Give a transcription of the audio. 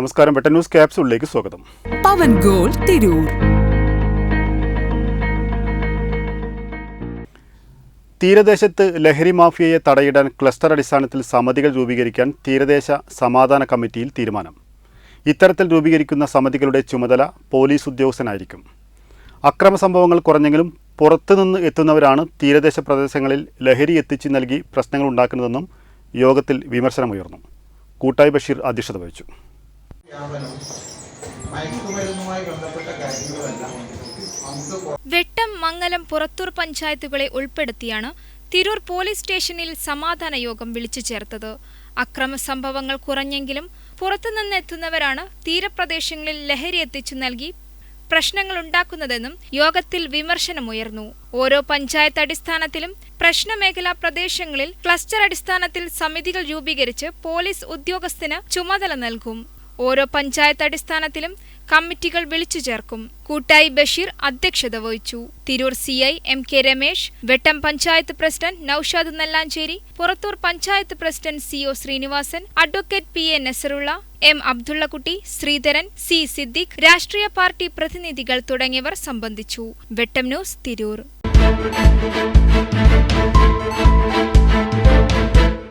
നമസ്കാരം. വെട്ടൻ ന്യൂസ് ക്യാപ്സൂളിലേക്ക് സ്വാഗതം. പവൻ ഗോൾ തിരൂർ. തീരദേശത്ത് ലഹരി മാഫിയയെ തടയിടാൻ ക്ലസ്റ്റർ അടിസ്ഥാനത്തിൽ സമിതികൾ രൂപീകരിക്കാൻ തീരദേശ സമാധാന കമ്മിറ്റിയിൽ തീരുമാനം. ഇത്തരത്തിൽ രൂപീകരിക്കുന്ന സമിതികളുടെ ചുമതല പോലീസ് ഉദ്യോഗസ്ഥനായിരിക്കും. അക്രമ സംഭവങ്ങൾ കുറഞ്ഞെങ്കിലും പുറത്തുനിന്ന് എത്തുന്നവരാണ് തീരദേശ പ്രദേശങ്ങളിൽ ലഹരി എത്തിച്ചു നൽകി പ്രശ്നങ്ങൾ ഉണ്ടാക്കുന്നതെന്നും യോഗത്തിൽ വിമർശനമുയർന്നു. കൂട്ടായി ബഷീർ അധ്യക്ഷത വഹിച്ചു. ബന്ധപ്പെട്ട വെട്ടം മംഗലം പുറത്തൂർ പഞ്ചായത്തുകളെ ഉൾപ്പെടുത്തിയാണ് തിരൂർ പോലീസ് സ്റ്റേഷനിൽ സമാധാന യോഗം വിളിച്ചു ചേർത്തത്. അക്രമ സംഭവങ്ങൾ കുറഞ്ഞെങ്കിലും പുറത്തുനിന്നെത്തുന്നവരാണ് തീരപ്രദേശങ്ങളിൽ ലഹരി എത്തിച്ചു നൽകി പ്രശ്നങ്ങൾ ഉണ്ടാക്കുന്നതെന്നും യോഗത്തിൽ വിമർശനമുയർന്നു ഓരോ പഞ്ചായത്ത് അടിസ്ഥാനത്തിലും പ്രശ്നമേഖലാ പ്രദേശങ്ങളിൽ ക്ലസ്റ്റർ അടിസ്ഥാനത്തിൽ സമിതികൾ രൂപീകരിച്ച് പോലീസ് ഉദ്യോഗസ്ഥന് ചുമതല നൽകും. ഓരോ പഞ്ചായത്ത് അടിസ്ഥാനത്തിലും കമ്മിറ്റികൾ വിളിച്ചു ചേർക്കും. കൂട്ടായി ബഷീർ അധ്യക്ഷത വഹിച്ചു. Tirur C I M K Ramesh Vettam panchayat president Naushad Nellancheri Purathur panchayat president C O Srinivasan advocate P A Nasarulla M Abdullakutty Sreedharan C Siddique രാഷ്ട്രീയ പാർട്ടി പ്രതിനിധികൾ തുടങ്ങിയവർ സംബന്ധിച്ചു. വെട്ടം ന്യൂസ് തിരൂർ.